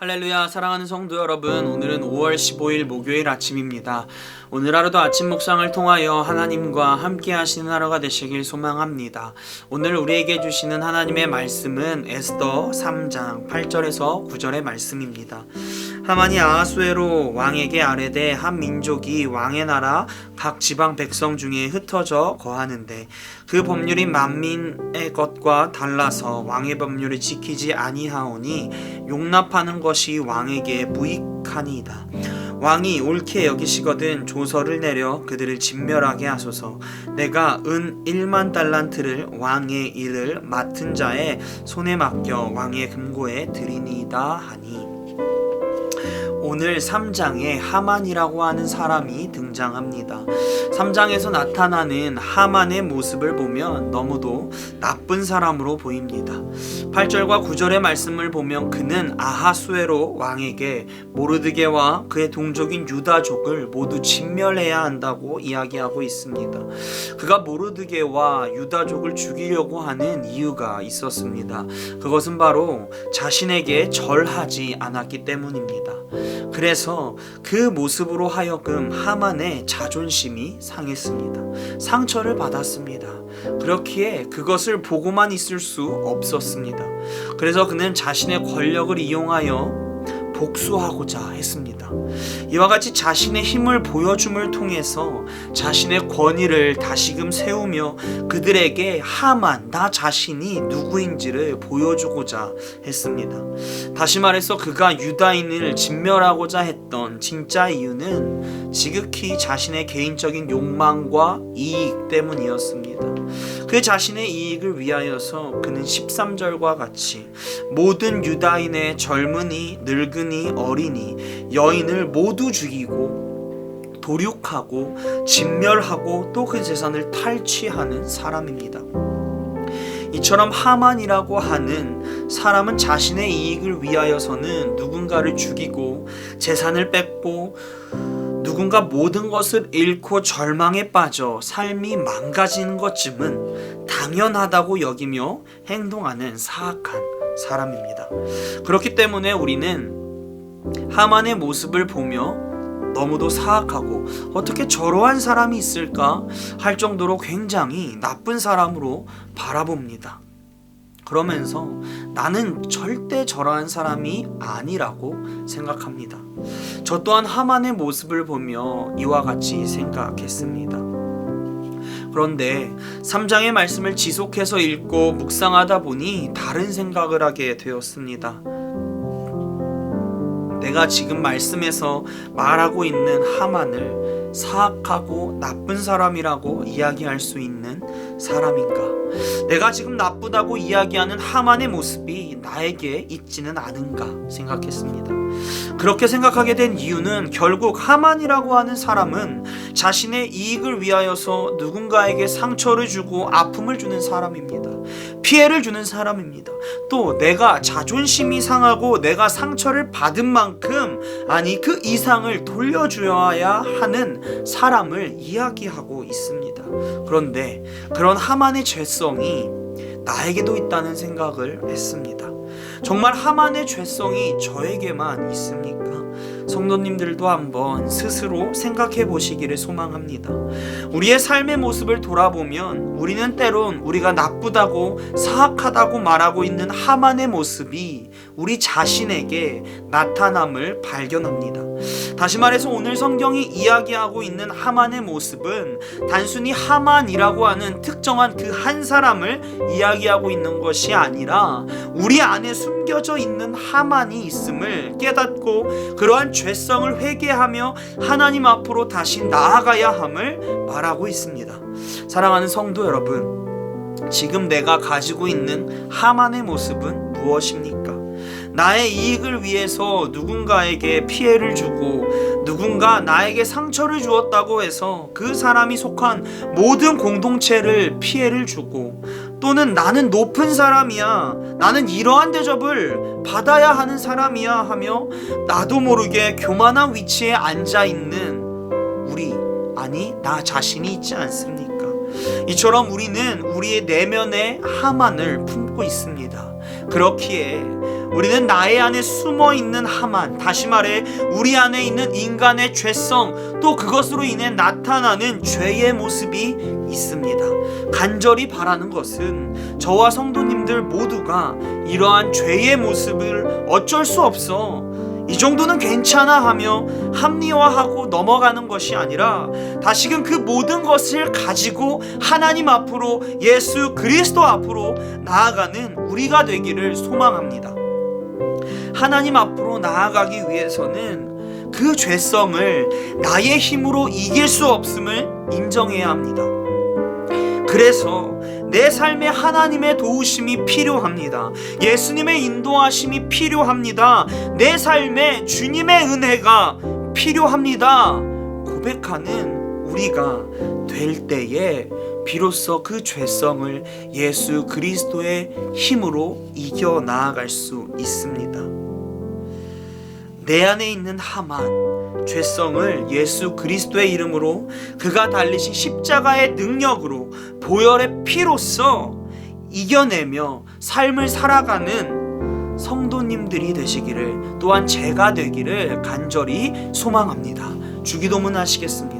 할렐루야 사랑하는 성도 여러분 오늘은 5월 15일 목요일 아침입니다. 오늘 하루도 아침 묵상을 통하여 하나님과 함께 하시는 하루가 되시길 소망합니다. 오늘 우리에게 주시는 하나님의 말씀은 에스더 3장 8절에서 9절의 말씀입니다 하만이 아하수에로 왕에게 아뢰되 한 민족이 왕의 나라 각 지방 백성 중에 흩어져 거하는데 그 법률이 만민의 것과 달라서 왕의 법률을 지키지 아니하오니 용납하는 것이 왕에게 무익하니이다. 왕이 옳게 여기시거든 조서를 내려 그들을 진멸하게 하소서. 내가 은 1만 달란트를 왕의 일을 맡은 자의 손에 맡겨 왕의 금고에 드리니이다 하니 오늘 3장에 하만이라고 하는 사람이 등장합니다. 3장에서 나타나는 하만의 모습을 보면 너무도 나쁜 사람으로 보입니다. 8절과 9절의 말씀을 보면 그는 아하수에로 왕에게 모르드게와 그의 동족인 유다족을 모두 진멸해야 한다고 이야기하고 있습니다. 그가 모르드게와 유다족을 죽이려고 하는 이유가 있었습니다. 그것은 바로 자신에게 절하지 않았기 때문입니다. 그래서 그 모습으로 하여금 하만의 자존심이 상했습니다. 상처를 받았습니다. 그렇기에 그것을 보고만 있을 수 없었습니다. 그래서 그는 자신의 권력을 이용하여 복수하고자 했습니다. 이와 같이 자신의 힘을 보여줌을 통해서 자신의 권위를 다시금 세우며 그들에게 하만 나 자신이 누구인지를 보여주고자 했습니다. 다시 말해서 그가 유다인을 진멸하고자 했던 진짜 이유는 지극히 자신의 개인적인 욕망과 이익 때문이었습니다. 그 자신의 이익을 위하여서 그는 13절과 같이 모든 유다인의 젊은이, 늙은이, 어린이, 여인을 모두 죽이고 도륙하고 진멸하고 또 그 재산을 탈취하는 사람입니다. 이처럼 하만이라고 하는 사람은 자신의 이익을 위하여서는 누군가를 죽이고 재산을 뺏고 누군가 모든 것을 잃고 절망에 빠져 삶이 망가지는 것쯤은 당연하다고 여기며 행동하는 사악한 사람입니다. 그렇기 때문에 우리는 하만의 모습을 보며 너무도 사악하고 어떻게 저러한 사람이 있을까 할 정도로 굉장히 나쁜 사람으로 바라봅니다. 그러면서 나는 절대 저러한 사람이 아니라고 생각합니다. 저 또한 하만의 모습을 보며 이와 같이 생각했습니다. 그런데 3장의 말씀을 지속해서 읽고 묵상하다 보니 다른 생각을 하게 되었습니다. 내가 지금 말씀에서 말하고 있는 하만을 사악하고 나쁜 사람이라고 이야기할 수 있는 사람인가? 내가 지금 나쁘다고 이야기하는 하만의 모습이 나에게 있지는 않은가 생각했습니다. 그렇게 생각하게 된 이유는 결국 하만이라고 하는 사람은 자신의 이익을 위하여서 누군가에게 상처를 주고 아픔을 주는 사람입니다. 피해를 주는 사람입니다. 또 내가 자존심이 상하고 내가 상처를 받은 만큼 아니 그 이상을 돌려주어야 하는 사람을 이야기하고 있습니다. 그런데 그런 하만의 죄성이 나에게도 있다는 생각을 했습니다. 정말 하만의 죄성이 저에게만 있습니까? 성도님들도 한번 스스로 생각해 보시기를 소망합니다. 우리의 삶의 모습을 돌아보면 우리는 때론 우리가 나쁘다고 사악하다고 말하고 있는 하만의 모습이 우리 자신에게 나타남을 발견합니다. 다시 말해서 오늘 성경이 이야기하고 있는 하만의 모습은 단순히 하만이라고 하는 특정한 그 한 사람을 이야기하고 있는 것이 아니라 우리 안에 숨겨져 있는 하만이 있음을 깨닫고 그러한 죄성을 회개하며 하나님 앞으로 다시 나아가야 함을 말하고 있습니다. 사랑하는 성도 여러분, 지금 내가 가지고 있는 하만의 모습은 무엇입니까? 나의 이익을 위해서 누군가에게 피해를 주고 누군가 나에게 상처를 주었다고 해서 그 사람이 속한 모든 공동체를 피해를 주고 또는 나는 높은 사람이야 나는 이러한 대접을 받아야 하는 사람이야 하며 나도 모르게 교만한 위치에 앉아 있는 우리 아니 나 자신이 있지 않습니까? 이처럼 우리는 우리의 내면에 하만을 품고 있습니다. 그렇기에 우리는 나의 안에 숨어 있는 하만, 다시 말해 우리 안에 있는 인간의 죄성, 또 그것으로 인해 나타나는 죄의 모습이 있습니다. 간절히 바라는 것은 저와 성도님들 모두가 이러한 죄의 모습을 어쩔 수 없어. 이 정도는 괜찮아 하며 합리화하고 넘어가는 것이 아니라 다시금 그 모든 것을 가지고 하나님 앞으로 예수 그리스도 앞으로 나아가는 우리가 되기를 소망합니다. 하나님 앞으로 나아가기 위해서는 그 죄성을 나의 힘으로 이길 수 없음을 인정해야 합니다. 그래서 내 삶에 하나님의 도우심이 필요합니다. 예수님의 인도하심이 필요합니다. 내 삶에 주님의 은혜가 필요합니다. 고백하는 우리가 될 때에 비로소 그 죄성을 예수 그리스도의 힘으로 이겨 나아갈 수 있습니다. 내 안에 있는 하만 죄성을 예수 그리스도의 이름으로 그가 달리신 십자가의 능력으로 보혈의 피로써 이겨내며 삶을 살아가는 성도님들이 되시기를 또한 제가 되기를 간절히 소망합니다. 주기도문 하시겠습니다.